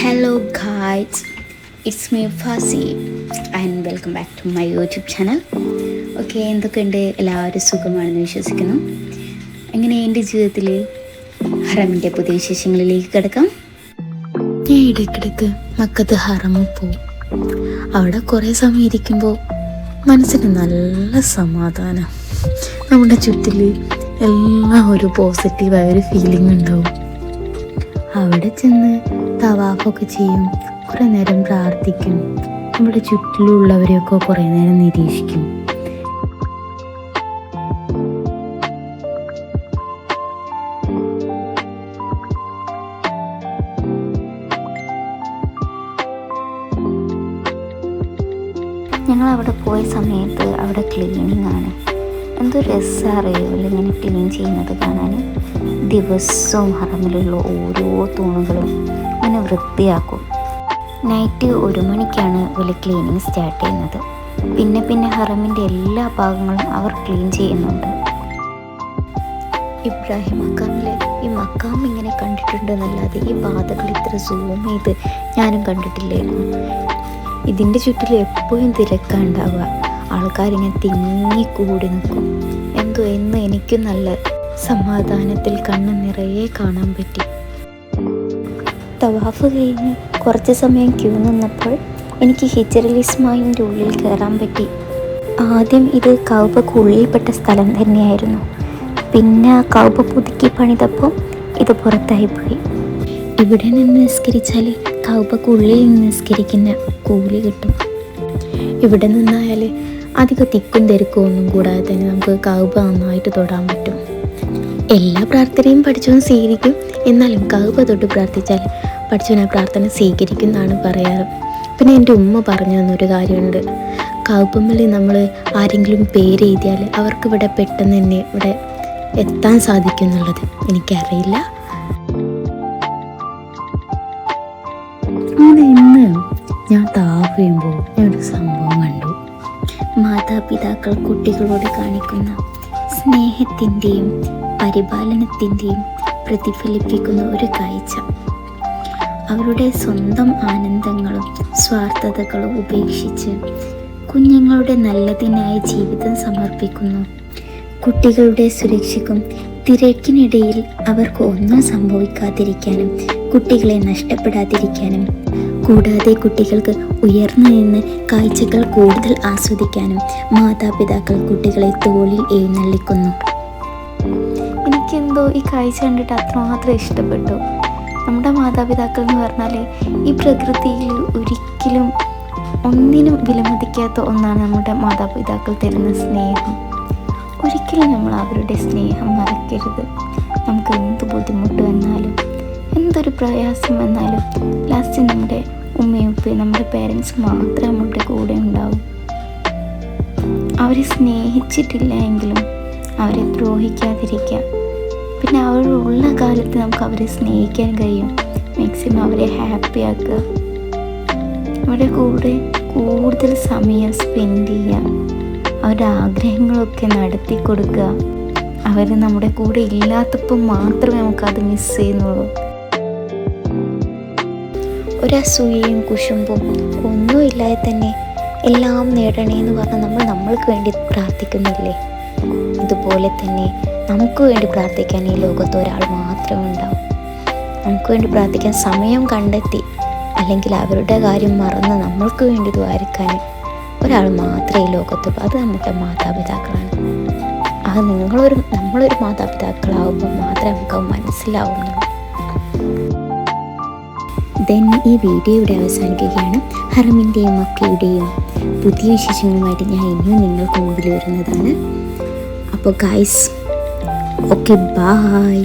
Hello guys it's me Fasi and welcome back to my YouTube channel okay എന്തൊക്കെയുണ്ട് എല്ലാവരും സുഖമാണെന്ന് വിശ്വസിക്കുന്നു. അങ്ങനെ എന്റെ ജീവിതത്തിൽ ഹറമിന്റെ പുതിയ വിശേഷങ്ങളിലേക്ക് കിടക്കാം? ഞാൻ ഇടയ്ക്കിടയ്ക്ക് മക്കത്ത് ഹറമിൽ പോവും. അവിടെ കുറേ സമയം ഇരിക്കുമ്പോൾ മനസ്സിന് നല്ല സമാധാനം. നമ്മുടെ ചുറ്റിൽ എല്ലാം ഒരു പോസിറ്റീവായ ഒരു ഫീലിംഗ് ഉണ്ടാവും. അവിടെ ചെന്ന് തവാഫൊക്കെ ചെയ്യും. കുറേ നേരം പ്രാർത്ഥിക്കും. നമ്മുടെ ചുറ്റിലുള്ളവരെയൊക്കെ കുറേ നേരം നിരീക്ഷിക്കും. ഞങ്ങൾ അവിടെ പോയ സമയത്ത് അവിടെ ക്ലീനിങ് ആണ് എന്തോ രസം അറിയില്ല ഇങ്ങനെ ക്ലീൻ ചെയ്യുന്നത് കാണാൻ ദിവസവും ഹറമിലുള്ള ഓരോ തൂണുകളും ഇങ്ങനെ വൃത്തിയാക്കും. നൈറ്റ് ഒരു മണിക്കാണ് ഇവർ ക്ലീനിങ് സ്റ്റാർട്ട് ചെയ്യുന്നത്. പിന്നെ പിന്നെ ഹറമിന്റെ എല്ലാ ഭാഗങ്ങളും അവർ ക്ലീൻ ചെയ്യുന്നുണ്ട്. ഇബ്രാഹിം മക്കാമിലെ ഈ മക്കാം ഇങ്ങനെ കണ്ടിട്ടുണ്ടെന്നല്ലാതെ ഈ പാതകൾ ഇത്ര സൂം ചെയ്ത് ഞാനും കണ്ടിട്ടില്ലായിരുന്നു. ഇതിന്റെ ചുറ്റിൽ എപ്പോഴും തിരക്കാണ്ടാവുക ആൾക്കാരിങ്ങനെ തിങ്ങി കൂടി നിൽക്കും. എന്തോ എന്ന് എനിക്കും നല്ല സമാധാനത്തിൽ കണ്ണ് നിറയെ കാണാൻ പറ്റി. തവാഫ് കഴിഞ്ഞ് കുറച്ച് സമയം ക്യൂ നിന്നപ്പോൾ എനിക്ക് ഹിജറൽ ഇസ്മായിന്റെ ഉള്ളിൽ കയറാൻ പറ്റി. ആദ്യം ഇത് കൗബക്ക് ഉള്ളിൽപ്പെട്ട സ്ഥലം തന്നെയായിരുന്നു. പിന്നെ കൗബ പുതുക്കി പണിതപ്പോൾ ഇത് പുറത്തായി പോയി. ഇവിടെ നിന്ന് നിസ്കരിച്ചാൽ കൗബക്ക് ഉള്ളിൽ നിന്ന് നിസ്കരിക്കുന്ന കൂലി കിട്ടും. ഇവിടെ നിന്നായാൽ അധികം തിക്കും തിരക്കും ഒന്നും കൂടാതെ തന്നെ നമുക്ക് കൗബ നന്നായിട്ട് തൊടാൻ പറ്റും. എല്ലാ പ്രാർത്ഥനയും പഠിച്ചവൻ സ്വീകരിക്കും. എന്നാലും കൗബ തൊട്ട് പ്രാർത്ഥിച്ചാൽ പഠിച്ചവൻ ആ പ്രാർത്ഥന സ്വീകരിക്കും എന്നാണ് പറയാറ്. പിന്നെ എന്റെ ഉമ്മ പറഞ്ഞു തന്നൊരു കാര്യമുണ്ട്. കൗപ്പമ്മൽ നമ്മൾ ആരെങ്കിലും പേര് എഴുതിയാൽ അവർക്ക് ഇവിടെ പെട്ടെന്ന് തന്നെ ഇവിടെ എത്താൻ സാധിക്കും എന്നുള്ളത് എനിക്കറിയില്ല. അങ്ങനെ ഇന്ന് ഞാൻ താവുമ്പോൾ ഞാൻ ഒരു സംഭവം കണ്ടു. മാതാപിതാക്കൾ കുട്ടികളോട് കാണിക്കുന്ന സ്നേഹത്തിന്റെയും പരിപാലനത്തിന്റെയും പ്രതിഫലിപ്പിക്കുന്ന ഒരു കാഴ്ച. അവരുടെ സ്വന്തം ആനന്ദങ്ങളും സ്വാർത്ഥതകളും ഉപേക്ഷിച്ച് കുഞ്ഞുങ്ങളുടെ നല്ലതിനായി ജീവിതം സമർപ്പിക്കുന്നു. കുട്ടികളുടെ സുരക്ഷയ്ക്കും തിരക്കിനിടയിൽ അവർക്ക് ഒന്നും സംഭവിക്കാതിരിക്കാനും കുട്ടികളെ നഷ്ടപ്പെടാതിരിക്കാനും കൂടാതെ കുട്ടികൾക്ക് ഉയർന്നു നിന്ന് കാഴ്ചകൾ കൂടുതൽ ആസ്വദിക്കാനും മാതാപിതാക്കൾ കുട്ടികളെ തോളിൽ എഴുന്നള്ളിക്കുന്നു. എനിക്കെന്തോ ഈ കാഴ്ച കണ്ടിട്ട് അത്രമാത്രം ഇഷ്ടപ്പെട്ടു. നമ്മുടെ മാതാപിതാക്കൾ എന്ന് പറഞ്ഞാൽ ഈ പ്രകൃതിയിൽ ഒരിക്കലും ഒന്നിനും വിലമതിക്കാത്ത ഒന്നാണ് നമ്മുടെ മാതാപിതാക്കൾ തരുന്ന സ്നേഹം. ഒരിക്കലും നമ്മൾ അവരുടെ സ്നേഹം മറക്കരുത്. നമുക്ക് എന്ത് ബുദ്ധിമുട്ട് വന്നാലും എന്തൊരു പ്രയാസം വന്നാലും ലാസ്റ്റ് നമ്മുടെ ഉമ്മയും നമ്മുടെ പേരൻസ് മാത്രമേ നമ്മുടെ കൂടെ ഉണ്ടാവും. അവരെ സ്നേഹിച്ചിട്ടില്ല എങ്കിലും അവരെ ദ്രോഹിക്കാതിരിക്കുക. പിന്നെ അവരുള്ള കാലത്ത് നമുക്ക് അവരെ സ്നേഹിക്കാൻ കഴിയും. മാക്സിമം അവരെ ഹാപ്പിയാക്കുക അവരുടെ കൂടെ കൂടുതൽ സമയം സ്പെൻഡ് ചെയ്യുക. അവരുടെ ആഗ്രഹങ്ങളൊക്കെ നടത്തി കൊടുക്കുക. അവർ നമ്മുടെ കൂടെ ഇല്ലാത്തപ്പോൾ മാത്രമേ നമുക്കത് മിസ് ചെയ്യുന്നുള്ളൂ. ഒരസൂയയും കുശുമ്പും ഒന്നുമില്ലാതെ തന്നെ എല്ലാം നേടണേ എന്ന് നമ്മൾ നമ്മൾക്ക് വേണ്ടി പ്രാർത്ഥിക്കുന്നില്ലേ? അതുപോലെ തന്നെ നമുക്ക് വേണ്ടി പ്രാർത്ഥിക്കാൻ ഈ ലോകത്ത് ഒരാൾ മാത്രമേ ഉണ്ടാവും. നമുക്ക് വേണ്ടി പ്രാർത്ഥിക്കാൻ സമയം കണ്ടെത്തി അല്ലെങ്കിൽ അവരുടെ കാര്യം മറന്ന് നമ്മൾക്ക് വേണ്ടി ദ്വാരിക്കാൻ ഒരാൾ മാത്രമേ ഈ ലോകത്തുള്ളൂ. അത് നമ്മുടെ മാതാപിതാക്കളാണ്. അത് നിങ്ങളൊരു നമ്മളൊരു മാതാപിതാക്കളാവുമ്പോൾ മാത്രമേ നമുക്ക് അത് മനസ്സിലാവുന്നുള്ളൂ. ദെൻ ഈ വീഡിയോ ഇവിടെ അവസാനിക്കുകയാണ് ഹറമിന്റെയും മക്കയുടെയും പുതിയ വിശേഷങ്ങളുമായിട്ട് ഞാൻ ഇനിയും നിങ്ങൾക്ക് മുമ്പിൽ വരുന്നതാണ്. അപ്പോൾ ഗൈസ് ഓക്കെ ബായ്